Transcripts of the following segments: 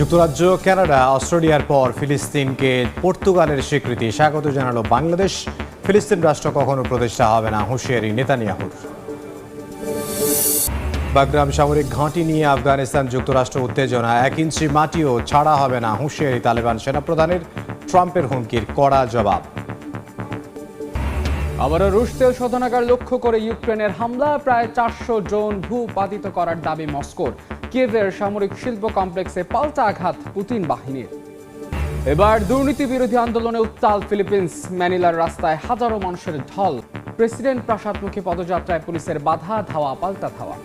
যুক্তরাজ্য, কানাডা, অস্ট্রেলিয়ার পর ফিলিস্তিনকে পর্তুগালের স্বীকৃতি। স্বাগত জানালো বাংলাদেশ। ফিলিস্তিন রাষ্ট্র কখনো প্রতিষ্ঠা হবে না, হুঁশিয়ারি নেতানিয়াহুর। বাগরাম সামরিক ঘাঁটি নিয়ে আফগানিস্তান যুক্তরাষ্ট্র উত্তেজনা। এক ইঞ্চি মাটিও ছাড়া হবে না, হুঁশিয়ারি তালেবান সেনাপ্রধানের। ট্রাম্পের হুমকির কড়া জবাব। আবারও রুশ তেল শোধনাগার লক্ষ্য করে ইউক্রেনের হামলা। প্রায় চারশো ড্রোন ভূপাতিত করার দাবি মস্কোর। কিয়েভের সামরিক শিল্প কমপ্লেক্সে পাল্টা আঘাত পুতিন বাহিনীর। এবার দুর্নীতি বিরোধী আন্দোলনে উত্তাল ফিলিপিন্স, ম্যানিলার রাস্তায় হাজারো মানুষের ঢল। প্রেসিডেন্ট প্রাসাদমুখী পদযাত্রায় পুলিশের বাধা, ধাওয়া, পাল্টা ধাওয়া।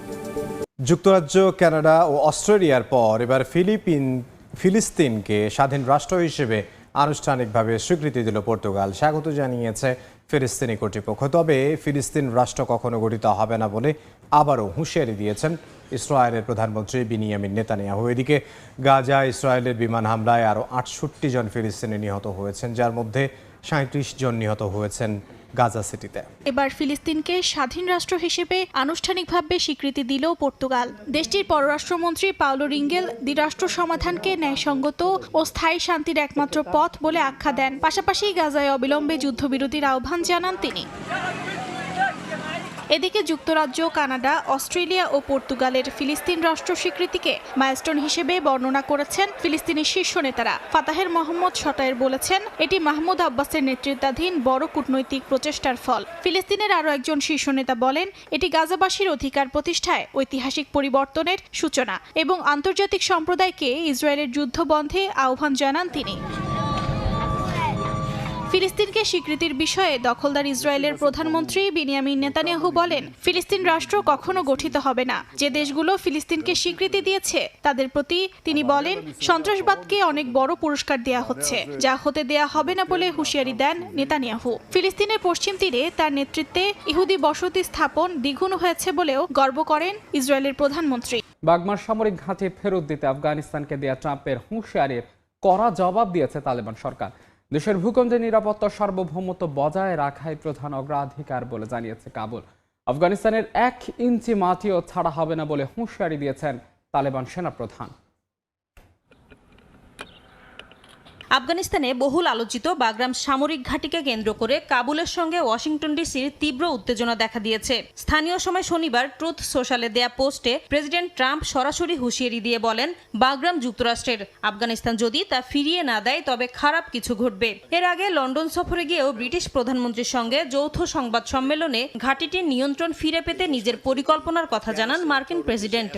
যুক্তরাজ্য, কানাডা ও অস্ট্রেলিয়ার পর এবার ফিলিপিন ফিলিস্তিনকে স্বাধীন রাষ্ট্র হিসেবে আনুষ্ঠানিকভাবে স্বীকৃতি দিল পর্তুগাল। স্বাগত জানিয়েছে ফিলিস্তিনি কর্তৃপক্ষ। তবে ফিলিস্তিন রাষ্ট্র কখনো গঠিত হবে না বলে আবারও হুঁশিয়ারি দিয়েছেন ইসরায়েলের প্রধানমন্ত্রী বিনিয়ামিন নেতানিয়াহু। এদিকে গাজা, ইসরায়েলের বিমান হামলায় আরও আটষট্টি জন ফিলিস্তিনি নিহত হয়েছেন, যার মধ্যে সাঁত্রিশ জন নিহত হয়েছেন গাজা সিটিতে। এবার ফিলিস্তিনকে স্বাধীন রাষ্ট্র হিসেবে আনুষ্ঠানিকভাবে স্বীকৃতি দিল পর্তুগাল। দেশটির পররাষ্ট্রমন্ত্রী পাওলো রিঙ্গেল দ্বিরাষ্ট্র সমাধানকে ন্যায়সঙ্গত ও স্থায়ী শান্তির একমাত্র পথ বলে আখ্যা দেন। পাশাপাশি গাজায় অবিলম্বে যুদ্ধবিরতির আহ্বান জানান তিনি। এদিকে যুক্তরাজ্য, কানাডা, অস্ট্রেলিয়া ও পর্তুগালের ফিলিস্তিন রাষ্ট্র স্বীকৃতিকে মাইলস্টোন হিসেবে বর্ণনা করেছেন ফিলিস্তিনি শীর্ষ নেতারা। ফাতাহের মোহাম্মদ শটায়ের বলেছেন, এটি মাহমুদ আব্বাসের নেতৃত্বাধীন বড় কূটনৈতিক প্রচেষ্টার ফল। ফিলিস্তিনের আরও একজন শীর্ষ নেতা বলেন, এটি গাজাবাসীর অধিকার প্রতিষ্ঠায় ঐতিহাসিক পরিবর্তনের সূচনা এবং আন্তর্জাতিক সম্প্রদায়কে ইসরায়েলের যুদ্ধ বন্ধে আহ্বান জানান তিনি। ফিলিস্তিনকে স্বীকৃতির বিষয়ে দখলদার ইসরায়েলের প্রধানমন্ত্রী বিনিয়ামিন নেতানিয়াহু বলেন, ফিলিস্তিন রাষ্ট্র কখনো গঠিত হবে না। যে দেশগুলো ফিলিস্তিনকে স্বীকৃতি দিয়েছে, তাদের প্রতি তিনি বলেন, সন্ত্রাসবাদকে অনেক বড় পুরস্কার দেয়া হচ্ছে, যা হতে দেয়া হবে না বলে হুঁশিয়ারি দেন নেতানিয়াহু। ফিলিস্তিনের পশ্চিম তীরে তার নেতৃত্বে ইহুদি বসতি স্থাপন দ্বিগুণ হয়েছে বলেও গর্ব করেন ইসরায়েলের প্রধানমন্ত্রী। বাগমার সামরিক ঘাঁটি ফেরত দিতে আফগানিস্তানকে দেয়া ট্রাম্পের হুঁশিয়ারির কড়া জবাব দিয়েছে তালেবান সরকার। দেশের ভূখণ্ডে নিরাপত্তা সার্বভৌমত্ব বজায় রাখাই প্রধান অগ্রাধিকার বলে জানিয়েছে কাবুল। আফগানিস্তানের এক ইঞ্চি মাটিও ছাড়া হবে না বলে হুঁশিয়ারি দিয়েছেন তালেবান সেনাপ্রধান। আফগানিস্তানে বহুল আলোচিত বাগরাম সামরিক ঘাঁটিকে কেন্দ্র করে কাবুলের সঙ্গে ওয়াশিংটন ডিসির তীব্র উত্তেজনা দেখা দিয়েছে। স্থানীয় সময় শনিবার ট্রুথ সোশ্যালে দেয়া পোস্টে প্রেসিডেন্ট ট্রাম্প সরাসরি হুঁশিয়ারি দিয়ে বলেন, বাগরাম যুক্তরাষ্ট্রের। আফগানিস্তান যদি তা ফিরিয়ে না দেয়, তবে খারাপ কিছু ঘটবে। এর আগে লন্ডন সফরে গিয়েও ব্রিটিশ প্রধানমন্ত্রীর সঙ্গে যৌথ সংবাদ সম্মেলনে ঘাঁটিটির নিয়ন্ত্রণ ফিরে পেতে নিজের পরিকল্পনার কথা জানান মার্কিন প্রেসিডেন্ট।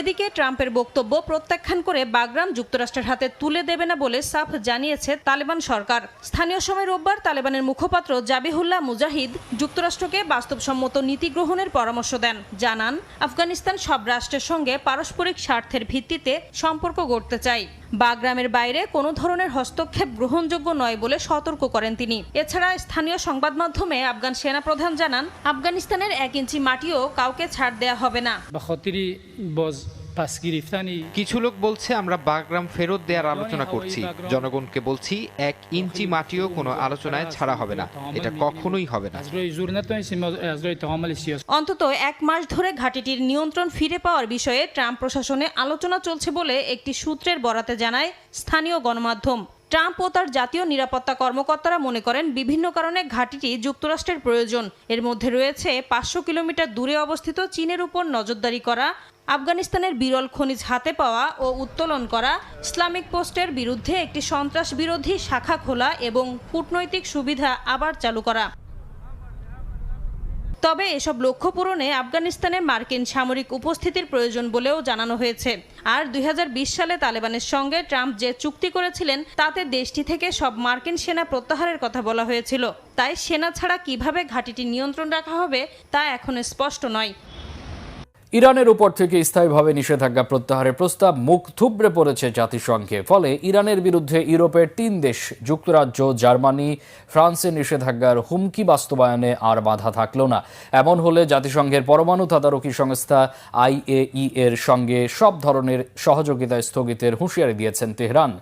এদিকে ট্রাম্পের বক্তব্য প্রত্যাখ্যান করে বাগরাম যুক্তরাষ্ট্রের হাতে তুলে দেবে না বলে সাফ জানিয়েছে তালেবান সরকার। স্থানীয় সময় রোববার তালেবানের মুখপাত্র জাবিহুল্লাহ মুজাহিদ যুক্তরাষ্ট্রকে বাস্তবসম্মত নীতি গ্রহণের পরামর্শ দেন। জানান, আফগানিস্তান সব রাষ্ট্রের সঙ্গে পারস্পরিক স্বার্থের ভিত্তিতে সম্পর্ক গড়তে চায়। বাগরামের বাইরে কোনো ধরনের হস্তক্ষেপ গ্রহণযোগ্য নয় বলে সতর্ক করেন তিনি। এছাড়া স্থানীয় সংবাদ মাধ্যমে আফগান সেনাপ্রধান জানান, আফগানিস্তানের এক ইঞ্চি মাটিও কাউকে ছাড় দেয়া হবে না। কিছু লোক বলছে আমরা বাগরাম ফেরত দেওয়ার আলোচনা করছি। জনগণকে বলছি এক ইঞ্চি মাটিও কোনো আলোচনায় ছাড়া হবে না। এটা কখনোই হবে না। অন্তত এক মাস ধরে ঘাটিটির নিয়ন্ত্রণ ফিরে পাওয়ার বিষয়ে ট্রাম্প প্রশাসনে আলোচনা চলছে বলে একটি সূত্রের বরাতে জানায় স্থানীয় গণমাধ্যম। ট্রাম্প ও তার জাতীয় নিরাপত্তা কর্মকর্তারা মনে করেন বিভিন্ন কারণে ঘাঁটিটি যুক্তরাষ্ট্রের প্রয়োজন। এর মধ্যে রয়েছে পাঁচশো কিলোমিটার দূরে অবস্থিত চীনের উপর নজরদারি করা, আফগানিস্তানের বিরল খনিজ হাতে পাওয়া ও উত্তোলন করা, ইসলামিক পোস্টের বিরুদ্ধে একটি সন্ত্রাস বিরোধী শাখা খোলা এবং কূটনৈতিক সুবিধা আবার চালু করা। তবে এসব লক্ষ্য পূরণে আফগানিস্তানে মার্কিন সামরিক উপস্থিতির প্রয়োজন বলেও জানানো হয়েছে। আর দুই হাজার বিশ সালে তালেবানের সঙ্গে ট্রাম্প যে চুক্তি করেছিলেন, তাতে দেশটি থেকে সব মার্কিন সেনা প্রত্যাহারের কথা বলা হয়েছিল। তাই সেনা ছাড়া কীভাবে ঘাঁটিটি নিয়ন্ত্রণ রাখা হবে, তা এখন স্পষ্ট নয়। ইরানের উপর থেকে স্থায়ীভাবে নিষেধাজ্ঞা প্রত্যাহারের প্রস্তাব মুখ থুবড়ে পড়েছে জাতিসংঘে। ফলে ইরানের বিরুদ্ধে ইউরোপের তিন দেশ, যুক্তরাজ্য, জার্মানি ফ্রান্সের নিষেধাজ্ঞার হুমকি বাস্তবায়নে আর বাধা থাকল না। এমন হলে জাতিসংঘের পরমাণু তদারকি সংস্থা আইএই এর সঙ্গে সব ধরনের সহযোগিতা স্থগিতের হুঁশিয়ারি দিয়েছেন তেহরান।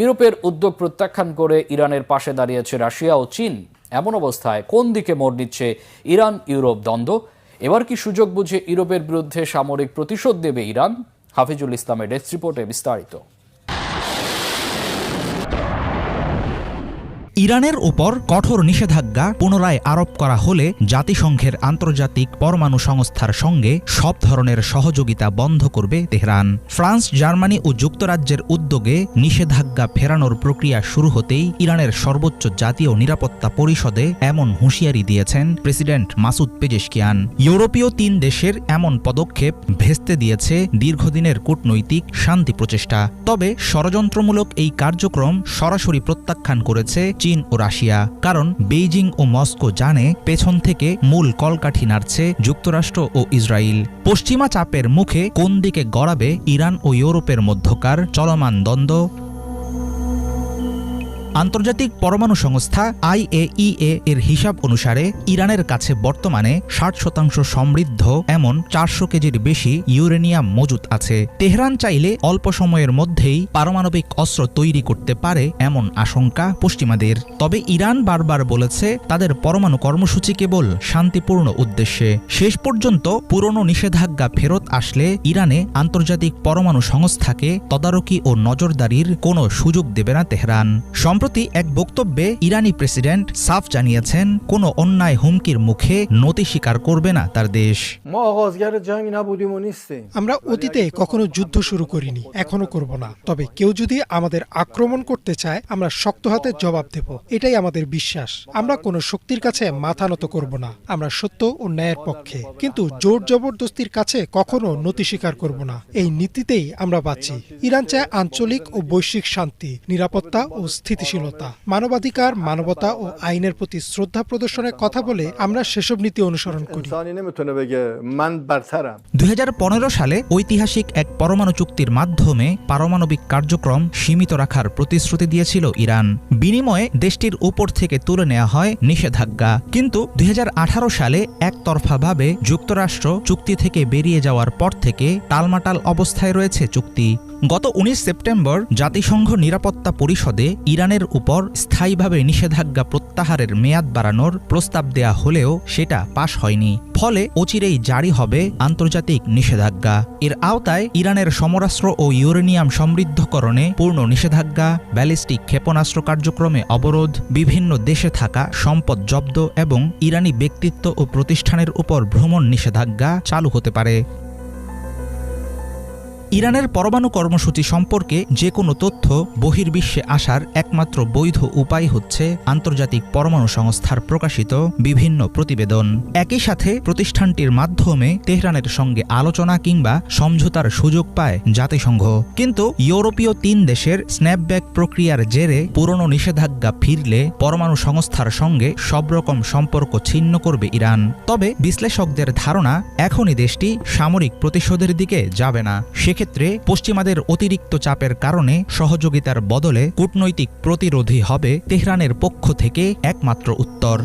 ইউরোপের উদ্যোগ প্রত্যাখ্যান করে ইরানের পাশে দাঁড়িয়েছে রাশিয়া ও চীন। এমন অবস্থায় কোন দিকে মোড় নিচ্ছে ইরান ইউরোপ দ্বন্দ্ব? এবার কি সুযোগ বুঝে ইউরোপের বিরুদ্ধে সামরিক প্রতিশোধ দেবে ইরান? হাফিজুল ইসলামের ডেস্ক রিপোর্টে বিস্তারিত। ইরানের উপর কঠোর নিষেধাজ্ঞা পুনরায় আরোপ করা হলে জাতিসংঘের আন্তর্জাতিক পরমাণু সংস্থার সঙ্গে সব ধরনের সহযোগিতা বন্ধ করবে তেহরান। ফ্রান্স, জার্মানি ও যুক্তরাজ্যের উদ্যোগে নিষেধাজ্ঞা ফেরানোর প্রক্রিয়া শুরু হতেই ইরানের সর্বোচ্চ জাতীয় নিরাপত্তা পরিষদে এমন হুঁশিয়ারি দিয়েছেন প্রেসিডেন্ট মাসুদ পেজেশকিয়ান। ইউরোপীয় তিন দেশের এমন পদক্ষেপ ভেস্তে দিয়েছে দীর্ঘদিনের কূটনৈতিক শান্তি প্রচেষ্টা। তবে ষড়যন্ত্রমূলক এই কার্যক্রম সরাসরি প্রত্যাখ্যান করেছে চীন ও রাশিয়া। কারণ বেইজিং ও মস্কো জানে পেছন থেকে মূল কলকাঠি নাড়ছে যুক্তরাষ্ট্র ও ইসরায়েল পশ্চিমা চাপের মুখে কোন দিকে গড়াবে ইরান ও ইউরোপের মধ্যকার চলমান দ্বন্দ্ব? আন্তর্জাতিক পরমাণু সংস্থা আইএইএ এর হিসাব অনুসারে ইরানের কাছে বর্তমানে ষাট শতাংশ সমৃদ্ধ, এমন চারশো কেজির বেশি ইউরেনিয়াম মজুত আছে। তেহরান চাইলে অল্প সময়ের মধ্যেই পারমাণবিক অস্ত্র তৈরি করতে পারে এমন আশঙ্কা পশ্চিমাদের। তবে ইরান বারবার বলেছে তাদের পরমাণু কর্মসূচি কেবল শান্তিপূর্ণ উদ্দেশ্যে। শেষ পর্যন্ত পুরনো নিষেধাজ্ঞা ফেরত আসলে ইরানে আন্তর্জাতিক পরমাণু সংস্থাকে তদারকি ও নজরদারির কোনো সুযোগ দেবে না তেহরান। সম্প্রতি এক বক্তব্যে ইরানি প্রেসিডেন্ট সাফ জানিয়েছেন কোনো অন্যায় হুমকির মুখে নতি স্বীকার করবে না তার দেশ। আমরা অতীতে কখনো যুদ্ধ শুরু করিনি এখনও করব না। তবে কেউ যদি আমাদের আক্রমণ করতে চায় আমরা শক্ত হাতে জবাব দেব। এটাই আমাদের বিশ্বাস। আমরা কোনো শক্তির কাছে মাথা নত করব না। আমরা সত্য ও ন্যায়ের পক্ষে। কিন্তু জোর জবরদস্তির কাছে কখনো নতি স্বীকার করব না। এই নীতিতেই আমরা বাঁচি। ইরান চায় আঞ্চলিক ও বৈশ্বিক শান্তি নিরাপত্তা ও স্থিতিশীল সহনশীলতা, মানবাধিকার, মানবতা ও আইনের প্রতি শ্রদ্ধা প্রদর্শনের কথা বলে আমরা সেসব নীতি অনুসরণ করি। দুই সালে ঐতিহাসিক এক পরমাণু চুক্তির মাধ্যমে পারমাণবিক কার্যক্রম সীমিত রাখার প্রতিশ্রুতি দিয়েছিল ইরান। বিনিময়ে দেশটির উপর থেকে তুলে নেওয়া হয় নিষেধাজ্ঞা। কিন্তু দুই হাজার আঠারো সালে একতরফাভাবে যুক্তরাষ্ট্র চুক্তি থেকে বেরিয়ে যাওয়ার পর থেকে টালমাটাল অবস্থায় রয়েছে চুক্তি। গত উনিশ সেপ্টেম্বর জাতিসংঘ নিরাপত্তা পরিষদে ইরানের উপর স্থায়ীভাবে নিষেধাজ্ঞা প্রত্যাহারের মেয়াদ বাড়ানোর প্রস্তাব দেয়া হলেও সেটা পাশ হয়নি। ফলে অচিরেই জারি হবে আন্তর্জাতিক নিষেধাজ্ঞা। এর আওতায় ইরানের সমরাস্ত্র ও ইউরেনিয়াম সমৃদ্ধকরণে পূর্ণ নিষেধাজ্ঞা, ব্যালিস্টিক ক্ষেপণাস্ত্র কার্যক্রমে অবরোধ, বিভিন্ন দেশে থাকা সম্পদ জব্দ এবং ইরানি ব্যক্তিত্ব ও প্রতিষ্ঠানের উপর ভ্রমণ নিষেধাজ্ঞা চালু হতে পারে। ইরানের পরমাণু কর্মসূচি সম্পর্কে যে কোনো তথ্য বহির্বিশ্বে আসার একমাত্র বৈধ উপায় হচ্ছে আন্তর্জাতিক পরমাণু সংস্থার প্রকাশিত বিভিন্ন প্রতিবেদন। একই সাথে প্রতিষ্ঠানটির মাধ্যমে তেহরানের সঙ্গে আলোচনা কিংবা সমঝোতার সুযোগ পায় জাতিসংঘ। কিন্তু ইউরোপীয় তিন দেশের স্ন্যাপব্যাক প্রক্রিয়ার জেরে পুরনো নিষেধাজ্ঞা ফিরলে পরমাণু সংস্থার সঙ্গে সব রকম সম্পর্ক ছিন্ন করবে ইরান। তবে বিশ্লেষকদের ধারণা, এখনই দেশটি সামরিক প্রতিশোধের দিকে যাবে না। পশ্চিমাদের অতিরিক্ত চাপের কারণে সহযোগিতার বদলে কূটনৈতিক প্রতিরোধী হবে তেহরানের পক্ষ থেকে একমাত্র উত্তর।